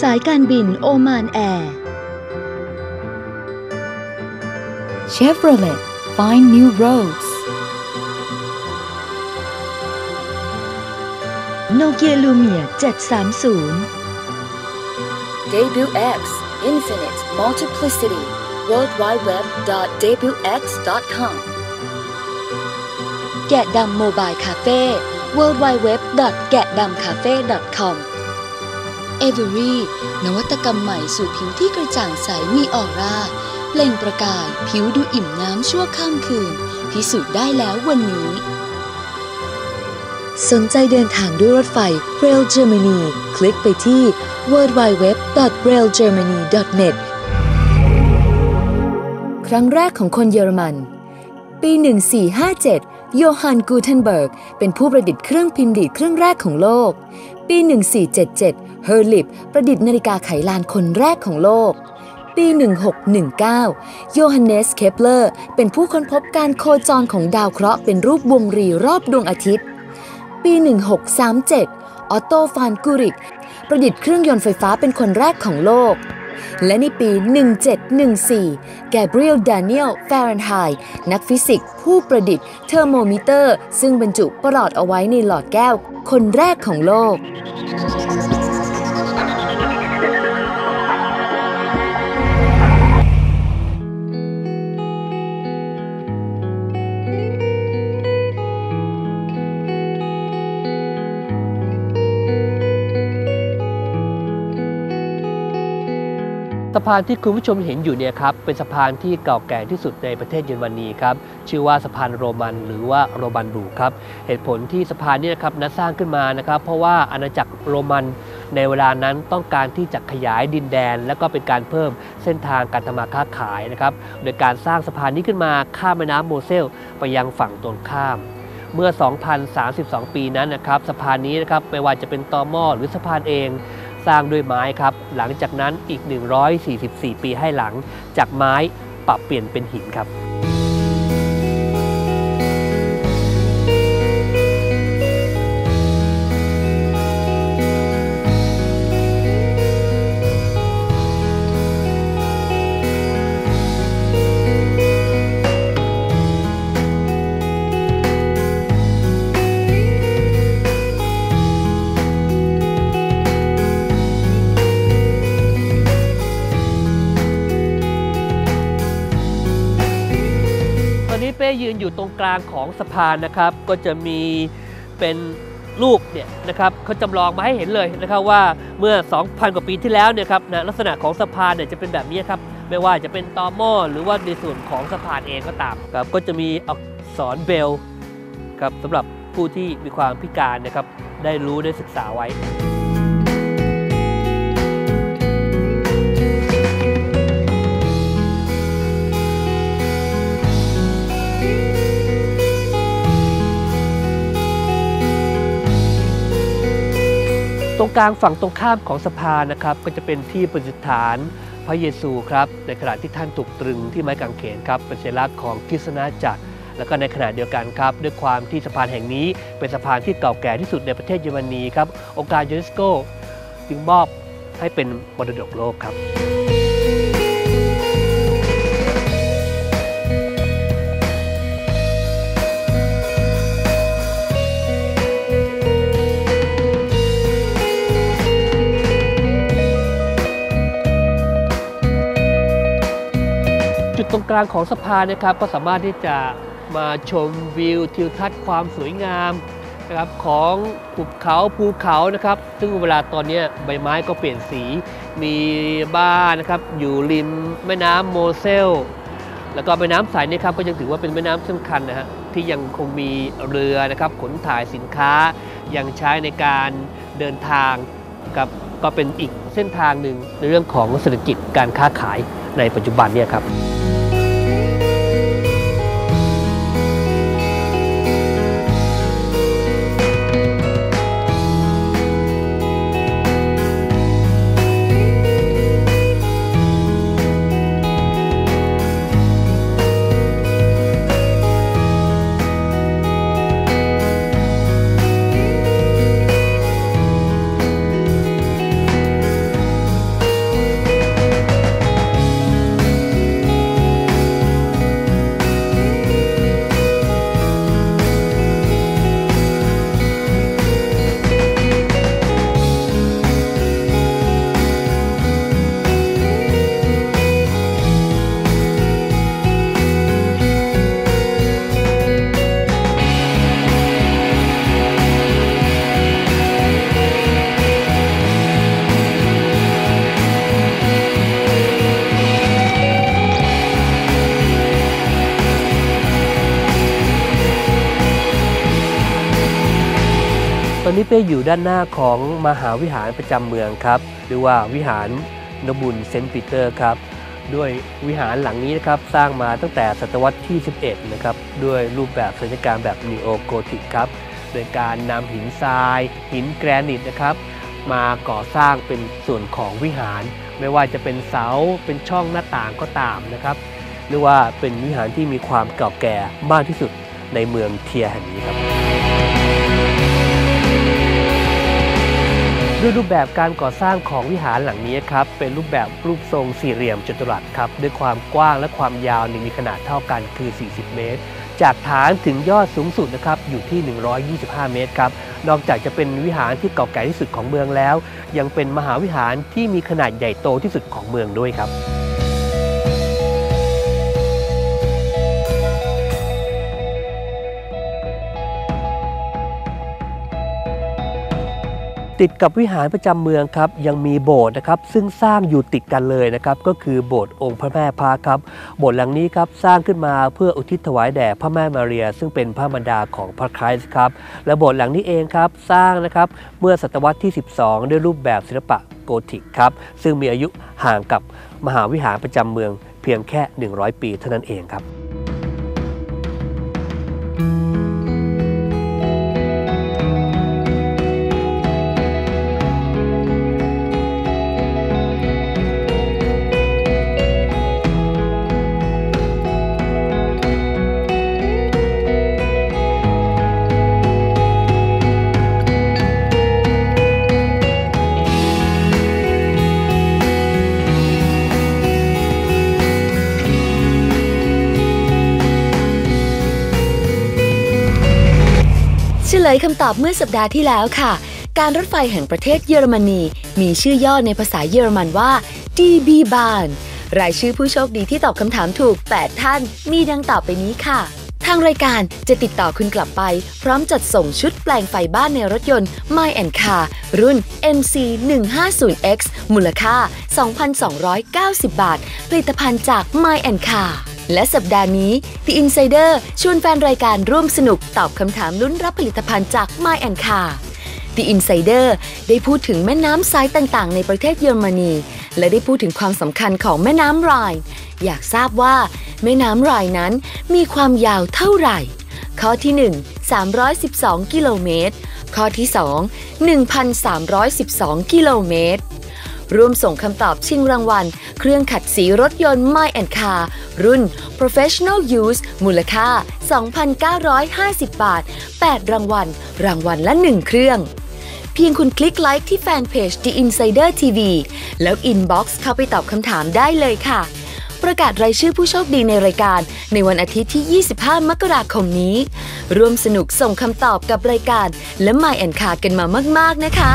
สายการบินโอมานแอร์ Chevrolet Find New Roads โนเกียลูเมีย730 Debut X Infinite Multiplicity worldwideweb.debutx.com แกะดำโมบายคาเฟ่ worldwideweb แกะดำคาเฟ่นวัตกรรมใหม่สู่ผิวที่กระจ่างใสมีออร่าเปล่งประกายผิวดูอิ่มน้ำชั่วข้ามคืน พิสูจน์ได้แล้ววันนี้ สนใจเดินทางด้วยรถไฟ Rail Germany คลิกไปที่ www.railgermany.net ครั้งแรกของคนเยอรมัน ปี 1457 โยฮันกูเทนเบิร์ก เป็นผู้ประดิษฐ์เครื่องพิมพ์ดีดเครื่องแรกของโลก ปี 1477 เฮอร์ลิปประดิษฐ์นาฬิกาไขลานคนแรกของโลก ปี 1619 โยฮันเนส เคปเลอร์ เป็นผู้ค้นพบการโคจรของดาวเคราะห์เป็นรูปวงรีรอบดวงอาทิตย์ ปี 1637 ออโตฟานกูริก ประดิษฐ์เครื่องยนต์ไฟฟ้าเป็นคนแรกของโลกและในปี 1714 แกเบรียลดานิเอลแฟรนไฮต์นักฟิสิกส์ผู้ประดิษฐ์เทอร์โมมิเตอร์ ซึ่งบรรจุประหลอดเอาไว้ในหลอดแก้ว คนแรกของโลกะพานที่คุณผู้ชมเห็นอยู่เนี่ยครับเป็นสะพานที่เก่าแก่ที่สุดในประเทศเยอรมนีครับชื่อว่าสะพานโรมันหรือว่าโรมันบูครับเหตุผลที่สะพานนี้นะครับนัดสร้างขึ้นมานะครับเพราะว่าอาณาจักรโรมันในเวลานั้นต้องการที่จะขยายดินแดน และก็เป็นการเพิ่มเส้นทางการทำมาค้าขายนะครับโดยการสร้างสะพานนี้ขึ้นมาข้ามแม่น้ำโมเซล ไปยังฝั่งตรงข้ามเมื่อ 2,032 ปีนั้นนะครับ สะพานนี้นะครับ ไม่ว่าจะเป็นตอม้อหรือสะพานเอง สร้างด้วยไม้ครับ หลังจากนั้นอีก 144 ปีให้หลังจากไม้ปรับเปลี่ยนเป็นหินครับ เป้ยืนอยู่ตรงกลางของสะพานนะครับ ก็จะมีเป็นลูกเนี่ยนะครับเขาจำลองมาให้เห็นเลยนะครับว่าเมื่อ 2,000 กว่าปีที่แล้วเนี่ยครับนะลักษณะของสะพานเนี่ยจะเป็นแบบนี้ครับไม่ว่าจะเป็นตอหม้อหรือว่าในส่วนของสะพานเองก็ตามครับก็จะมีอักษรเบลครับสำหรับผู้ที่มีความพิการนะครับได้รู้ได้ศึกษาไว้ ตรงกลางฝั่งตรงข้ามของสะพานนะครับ ก็จะเป็นที่ประดิษฐานพระเยซูครับ ในขณะที่ท่านถูกตรึงที่ไม้กางเขนครับเป็นสัญลักษณ์ของคริสตนาจักร แล้วก็ในขณะเดียวกันครับ ด้วยความที่สะพานแห่งนี้ เป็นสะพานที่เก่าแก่ที่สุดในประเทศเยอรมนีครับองค์การยูเนสโกจึงมอบให้เป็นมรดกโลกครับ ตรงกลางของสะพานนะครับก็สามารถที่จะมาชมวิวทิวทัศน์ความสวยงามนะครับของภูเขาภูเขานะครับ ซึ่งเวลาตอนนี้ใบไม้ก็เปลี่ยนสีมีบ้านนะครับอยู่ริมแม่น้ำโมเซล แล้วก็แม่น้ำสายนี้ครับก็ยังถือว่าเป็นแม่น้ำสำคัญนะฮะที่ยังคงมีเรือนะครับขนถ่ายสินค้ายังใช้ในการเดินทางครับก็เป็นอีกเส้นทางหนึ่งในเรื่องของเศรษฐกิจการค้าขายในปัจจุบันเนี่ยครับ นี้เป้อยู่ด้านหน้าของมหาวิหารประจำเมืองครับหรือว่าวิหารนบุญเซนต์ปีเตอร์ครับด้วยวิหารหลังนี้นะครับสร้างมาตั้งแต่ศตวรรษที่ 11 นะครับด้วยรูปแบบศิลปกรรมแบบนีโอโกธิกครับโดยการนำหินทราย หินแกรนิตนะครับ มาก่อสร้างเป็นส่วนของวิหาร ไม่ว่าจะเป็นเสาเป็นช่องหน้าต่างก็ตามนะครับเรียกว่าเป็นวิหารที่มีความเก่าแก่มากที่สุดในเมืองเทียแห่งนี้ครับ ด้วยรูปแบบการก่อสร้างของวิหารหลังนี้ครับเป็นรูปแบบรูปทรงสี่เหลี่ยมจัตุรัสครับด้วยความกว้างและความยาวนี่มีขนาดเท่ากันคือ 40 เมตร จากฐานถึงยอดสูงสุดนะครับอยู่ที่ 125 เมตรครับนอกจากจะเป็นวิหารที่เก่าแก่ที่สุดของเมืองแล้ว ยังเป็นมหาวิหารที่มีขนาดใหญ่โตที่สุดของเมืองด้วยครับ ติดกับวิหารประจำเมืองครับยังมีโบสถ์นะครับซึ่งสร้างอยู่ติดกันเลยนะครับก็คือโบสถ์องค์พระแม่พาครับโบสถ์หลังนี้ครับสร้างขึ้นมาเพื่ออุทิศถวายแด่พระแม่มาเรีย ซึ่งเป็นพระมารดาของพระคริสต์ครับและโบสถ์หลังนี้เองครับสร้างนะครับเมื่อศตวรรษที่ 12 ด้วยรูปแบบศิลปะโกธิกครับซึ่งมีอายุห่างกับมหาวิหารประจำเมือง เพียงแค่ 100 ปีเท่านั้นเองครับ ลยคำตอบเมื่อสัปดาห์ที่แล้วค่ะ การรถไฟแห่งประเทศเยอรมนี มีชื่อย่อในภาษาเยอรมันว่า DB Bahn รายชื่อผู้โชคดีที่ตอบคำถามถูก 8 ท่าน มีดังต่อไปนี้ค่ะ ทางรายการจะติดต่อคุณกลับไป พร้อมจัดส่งชุดแปลงไฟบ้านในรถยนต์ My Car รุ่น MC 150X มูลค่า 2,290 บาท ผลิตภัณฑ์จาก My Car และสัปดาห์นี้ The Insider ชวนแฟนรายการร่วมสนุกตอบคำถามลุ้นรับผลิตภัณฑ์จาก My Car The Insider ได้พูดถึงแม่น้ำทรายต่างๆ ในประเทศเยอรมนี และได้พูดถึงความสำคัญของแม่น้ำไรน์อยากทราบว่า แม่น้ำไรน์นั้นมีความยาวเท่าไหร่ ข้อที่ 1 312 กิโลเมตร ข้อที่ 2 1,312 กิโลเมตร ร่วมส่งคำตอบชิงรางวัล เครื่องขัดสีรถยนต์ My and Car รุ่น Professional Use มูลค่า 2,950 บาท 8 รางวัล รางวัลละ 1 เครื่องเพียงคุณคลิกไลค์ที่แฟนเพจ The Insider TV แล้วอินบ็อกซ์เข้าไปตอบคำถามได้เลยค่ะ ประกาศรายชื่อผู้โชคดีในรายการ ในวันอาทิตย์ที่ 25 มกราคมนี้ ร่วมสนุกส่งคำตอบกับรายการและ My and Car กันมามาก ๆ นะคะ